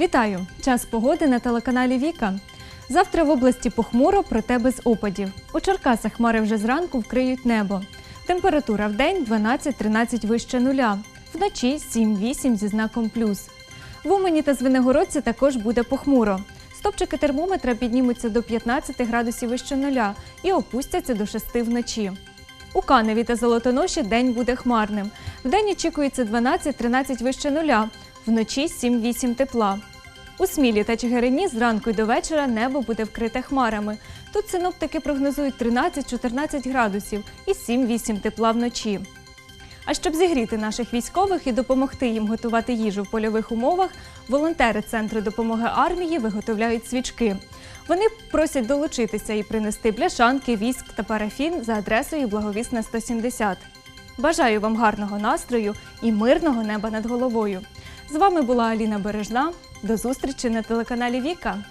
Вітаю! Час погоди на телеканалі Віка. Завтра в області похмуро, проте без опадів. У Черкасах хмари вже зранку вкриють небо. Температура в день 12-13 вище нуля, вночі 7-8 зі знаком плюс. В Умані та Звенигородці також буде похмуро. Стопчики термометра піднімуться до 15 градусів вище нуля і опустяться до 6 вночі. У Каневі та Золотоноші день буде хмарним. Вдень очікується 12-13 вище нуля, вночі 7-8 тепла. У Смілі та Чигирині зранку й до вечора небо буде вкрите хмарами. Тут синоптики прогнозують 13-14 градусів і 7-8 тепла вночі. А щоб зігріти наших військових і допомогти їм готувати їжу в польових умовах, волонтери Центру допомоги армії виготовляють свічки. Вони просять долучитися і принести бляшанки, віск та парафін за адресою Благовісна 170. Бажаю вам гарного настрою і мирного неба над головою. З вами була Аліна Бережна. До зустрічі на телеканалі Віка.